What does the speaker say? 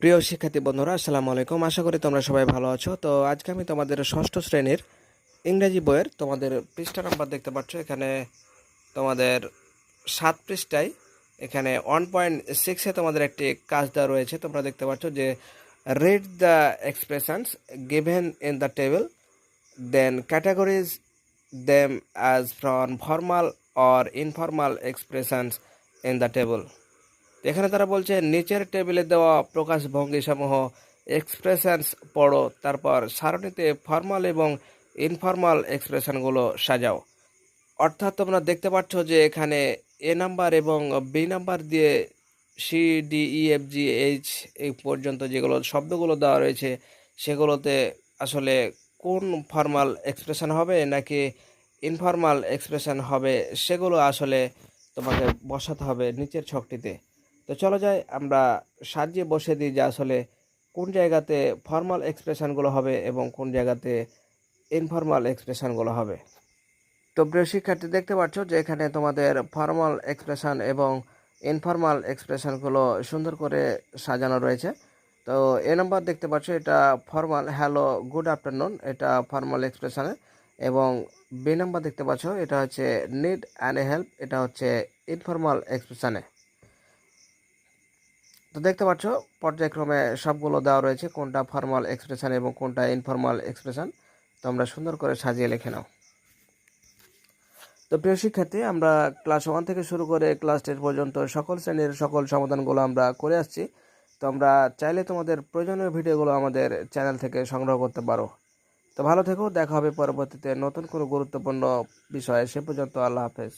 প্রিয় শিক্ষার্থী বন্ধুরা, আসসালামু আলাইকুম। আশা করি তোমরা সবাই ভালো আছো। তো আজকে আমি তোমাদের ষষ্ঠ শ্রেণির ইংরেজি বইয়ের তোমাদের পৃষ্ঠা নাম্বার দেখতে পাচ্ছ। এখানে তোমাদের সাত পৃষ্ঠায় এখানে ওয়ান পয়েন্ট সিক্সে তোমাদের একটি কাজ দেওয়া রয়েছে। তোমরা দেখতে পাচ্ছ যে read the expressions given in the table then categorise them as from formal or informal expressions in the table এখানে তারা বলছে, নিচের টেবিলে দেওয়া প্রকাশভঙ্গি সমূহ এক্সপ্রেশনস পড়ো, তারপর সারণীতে ফর্মাল এবং ইনফর্মাল এক্সপ্রেশনগুলো সাজাও। অর্থাৎ তোমরা দেখতে পাচ্ছ যে এখানে এ নাম্বার এবং বি নাম্বার দিয়ে C D E F G H এই পর্যন্ত যেগুলো শব্দগুলো দেওয়া রয়েছে, সেগুলোতে আসলে কোন ফর্মাল এক্সপ্রেশন হবে নাকি ইনফর্মাল এক্সপ্রেশন হবে, সেগুলো আসলে তোমাকে বসাতে হবে নিচের ছকটিতে। তো চলো যাই, আমরা সাজিয়ে বসে দিই যে আসলে কোন জায়গাতে ফর্মাল এক্সপ্রেশনগুলো হবে এবং কোন জায়গাতে ইনফর্মাল এক্সপ্রেশনগুলো হবে। তো প্রিয় শিক্ষার্থী, দেখতে পাচ্ছ যে এখানে তোমাদের ফর্মাল এক্সপ্রেশন এবং ইনফর্মাল এক্সপ্রেশনগুলো সুন্দর করে সাজানো রয়েছে। তো এ নাম্বার দেখতে পাচ্ছ, এটা ফর্মাল হ্যালো গুড আফটারনুন এটা ফর্মাল এক্সপ্রেশনে এবং বি নাম্বার দেখতে পাচ্ছ, এটা হচ্ছে নিড অ্যান্ড হেল্প এটা হচ্ছে ইনফর্মাল এক্সপ্রেশনে তো দেখতে পাচ্ছ, পর্যায়ক্রমে সবগুলো দেওয়া রয়েছে, কোনটা ফর্মাল এক্সপ্রেশন এবং কোনটা ইনফর্মাল এক্সপ্রেশন তো আমরা সুন্দর করে সাজিয়ে লিখে নাও। তো প্রিয় শিক্ষার্থী, আমরা ক্লাস ওয়ান থেকে শুরু করে ক্লাস টেন পর্যন্ত সকল শ্রেণির সকল সমাধানগুলো আমরা করে আসছি। তো আমরা চাইলে তোমাদের প্রয়োজনীয় ভিডিওগুলো আমাদের চ্যানেল থেকে সংগ্রহ করতে পারো। তো ভালো থেকো, দেখা হবে পরবর্তীতে নতুন কোনো গুরুত্বপূর্ণ বিষয়ে। সে পর্যন্ত আল্লাহ হাফেজ।